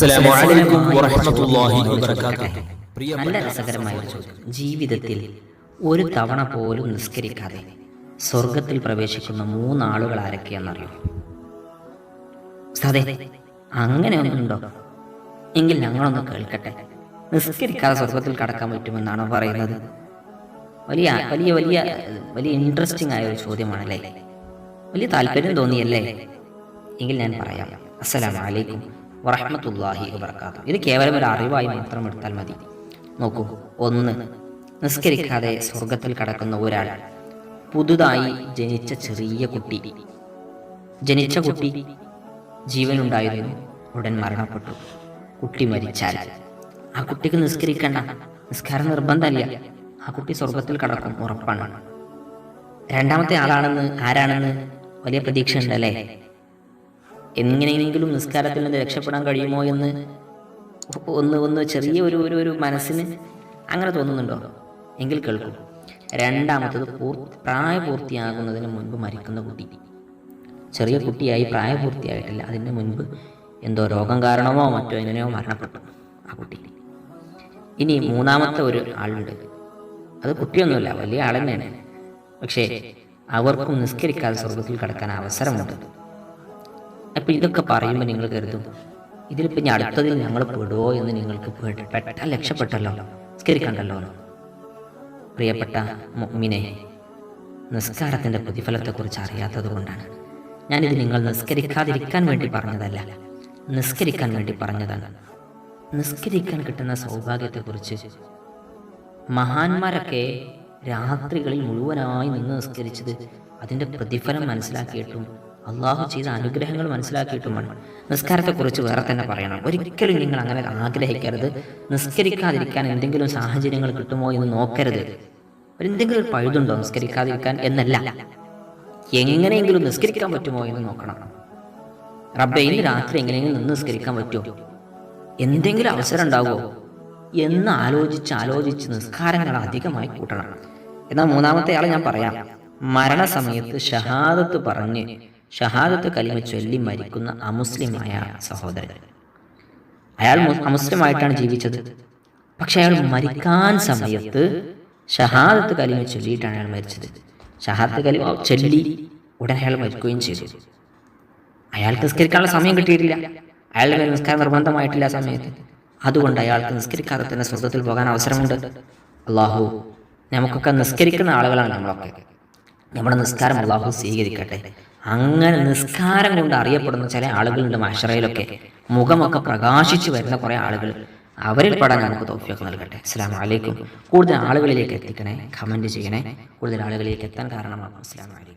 നല്ല രസകരമായ ഒരു ചോദ്യം. ജീവിതത്തിൽ ഒരു തവണ പോലും നിസ്കരിക്കാതെ സ്വർഗത്തിൽ പ്രവേശിക്കുന്ന മൂന്നാളുകൾ ആരൊക്കെയാണെന്നറിയോ? അതെ അങ്ങനെ ഒന്നുണ്ടോ? എങ്കിൽ ഞങ്ങളൊന്ന് കേൾക്കട്ടെ. നിസ്കരിക്കാതെ സ്വർഗത്തിൽ കടക്കാൻ പറ്റുമെന്നാണോ പറയുന്നത്? വലിയ വലിയ വലിയ വലിയ ഇൻട്രസ്റ്റിംഗ് ആയ ഒരു ചോദ്യമാണല്ലേ? വലിയ താല്പര്യം തോന്നിയല്ലേ? എങ്കിൽ ഞാൻ പറയാം. അസ്സലാമു അലൈക്കും വറഹ്മത്തുള്ളാഹി വബർക്കാത്തു ഇത് കേവലം ഒരു അറിവായി മാത്രം എടുത്താൽ മതി. നോക്കൂ ഒന്ന് നിസ്കരിക്കാതെ സ്വർഗത്തിൽ കടക്കുന്ന ഒരാൾ പുതുതായി ജനിച്ച ചെറിയ കുട്ടി. ജനിച്ച കുട്ടി ജീവനുണ്ടായിരുന്നു ഉടൻ മരണപ്പെട്ടു. കുട്ടി മരിച്ചാൽ. ആ കുട്ടിക്ക് നിസ്കരിക്കണ്ട. നിസ്കാരം നിർബന്ധമല്ല. ആ കുട്ടി സ്വർഗത്തിൽ കടക്കും ഉറപ്പാണ്. രണ്ടാമത്തെ ആളാണെന്ന് ആരാണെന്ന് വലിയ പ്രതീക്ഷ ഉണ്ടല്ലേ എങ്ങനെയെങ്കിലും നിസ്കാരത്തിൽ നിന്ന് രക്ഷപ്പെടാൻ കഴിയുമോ എന്ന് ഒന്ന് ഒന്ന് ചെറിയ ഒരു ഒരു ഒരു മനസ്സിന് അങ്ങനെ തോന്നുന്നുണ്ടോ? എങ്കിൽ കേൾക്കും. രണ്ടാമത്തത് പൂർത്തി പ്രായപൂർത്തിയാകുന്നതിന് മുൻപ് മരിക്കുന്ന കുട്ടി. ചെറിയ കുട്ടിയായി പ്രായപൂർത്തിയായിട്ടില്ല. അതിന് മുൻപ് എന്തോ രോഗം കാരണമോ മറ്റോ എങ്ങനെയോ മരണപ്പെട്ടു ആ കുട്ടി. ഇനി മൂന്നാമത്തെ ഒരു ആളുണ്ട്. അത് കുട്ടിയൊന്നുമില്ല വലിയ ആൾ തന്നെയാണ്. പക്ഷേ അവർക്കും നിസ്കരിക്കാതെ സ്വർഗത്തിൽ കടക്കാൻ അവസരമുണ്ട്. അപ്പം ഇതൊക്കെ പറയുമ്പോൾ നിങ്ങൾ കരുതും ഇതിലിപ്പോൾ ഞാൻ അടുത്തതിൽ ഞങ്ങൾ പെടുവോ എന്ന് നിങ്ങൾക്ക് പേടി- പെട്ടാൽ രക്ഷപ്പെട്ടല്ലോ നിസ്കരിക്കണ്ടല്ലോ. പ്രിയപ്പെട്ട മിനെ നിസ്കാരത്തിന്റെ പ്രതിഫലത്തെക്കുറിച്ച് അറിയാത്തത് കൊണ്ടാണ് ഞാനിത് നിങ്ങൾ നിസ്കരിക്കാതിരിക്കാൻ വേണ്ടി പറഞ്ഞതല്ല നിസ്കരിക്കാൻ വേണ്ടി പറഞ്ഞതാണ്. നിസ്കരിക്കാൻ കിട്ടുന്ന സൗഭാഗ്യത്തെക്കുറിച്ച് മഹാന്മാരൊക്കെ രാത്രികളിൽ മുഴുവനായി നിന്ന് നിസ്കരിച്ചത് അതിന്റെ പ്രതിഫലം മനസ്സിലാക്കിയിട്ടും അള്ളാഹു ചെയ്ത അനുഗ്രഹങ്ങൾ മനസ്സിലാക്കിയിട്ടുമാണ്. നിസ്കാരത്തെക്കുറിച്ച് വേറെ തന്നെ പറയണം. ഒരിക്കലും നിങ്ങൾ അങ്ങനെ ആഗ്രഹിക്കരുത്. നിസ്കരിക്കാതിരിക്കാൻ എന്തെങ്കിലും സാഹചര്യങ്ങൾ കിട്ടുമോ എന്ന് നോക്കരുത്. എന്തെങ്കിലും പഴുതുണ്ടോ നിസ്കരിക്കാതിരിക്കാൻ എന്നല്ല. എങ്ങനെയെങ്കിലും നിസ്കരിക്കാൻ പറ്റുമോ എന്ന് നോക്കണം. റബ്ബെ ഇന്ന് രാത്രി എങ്ങനെയെങ്കിലും നിന്ന് നിസ്കരിക്കാൻ പറ്റുമോ? എന്തെങ്കിലും അവസരം ഉണ്ടാവുമോ? എന്ന് ആലോചിച്ച് ആലോചിച്ച് നിസ്കാരങ്ങൾ അധികമായി കൂട്ടണം. എന്നാൽ മൂന്നാമത്തെ ആളെ ഞാൻ പറയാം. മരണസമയത്ത് ഷഹാദത്ത് പറഞ്ഞ് ഷഹാദത്ത് കലിമ ചൊല്ലി മരിക്കുന്ന അമുസ്ലിമായ സഹോദരൻ. അയാൾ അമുസ്ലിമായിട്ടാണ് ജീവിച്ചത്. പക്ഷെ അയാൾ മരിക്കാൻ സമയത്ത് ഷഹാദത്ത് കലിമ ചൊല്ലിയിട്ടാണ് അയാൾ മരിച്ചത്. ഷഹാദത്ത് കലിമ ചൊല്ലി ഉടൻ അയാൾ മരിക്കുകയും ചെയ്തു. അയാൾക്ക് നിസ്കരിക്കാനുള്ള സമയം കിട്ടിയിട്ടില്ല. അയാളുടെ നിസ്കാരം നിർബന്ധമായിട്ടില്ല ആ സമയത്ത്. അതുകൊണ്ട് അയാൾക്ക് നിസ്കരിക്കാതെ തന്നെ സ്വർഗത്തിൽ പോകാൻ അവസരമുണ്ട്. അള്ളാഹു നമുക്കൊക്കെ നിസ്കരിക്കുന്ന ആളുകളാണ് നമ്മളൊക്കെ. നമ്മുടെ നിസ്കാരം അള്ളാഹു സ്വീകരിക്കട്ടെ. അങ്ങനെ നിസ്കാരം കൊണ്ട് അറിയപ്പെടുന്ന ചില ആളുകളുണ്ട് മഷറയിലൊക്കെ മുഖമൊക്കെ പ്രകാശിച്ചു വരുന്ന കുറേ ആളുകൾ അവരിൽ പെടാൻ നമുക്ക് തോഫിയൊക്കെ നൽകട്ടെ. അസ്സാം വലൈക്കും കൂടുതൽ ആളുകളിലേക്ക് എത്തിക്കണേ കമന്റ് ചെയ്യണേ കൂടുതൽ ആളുകളിലേക്ക് എത്താൻ കാരണമാകും. അസ്സാം വലൈക്കും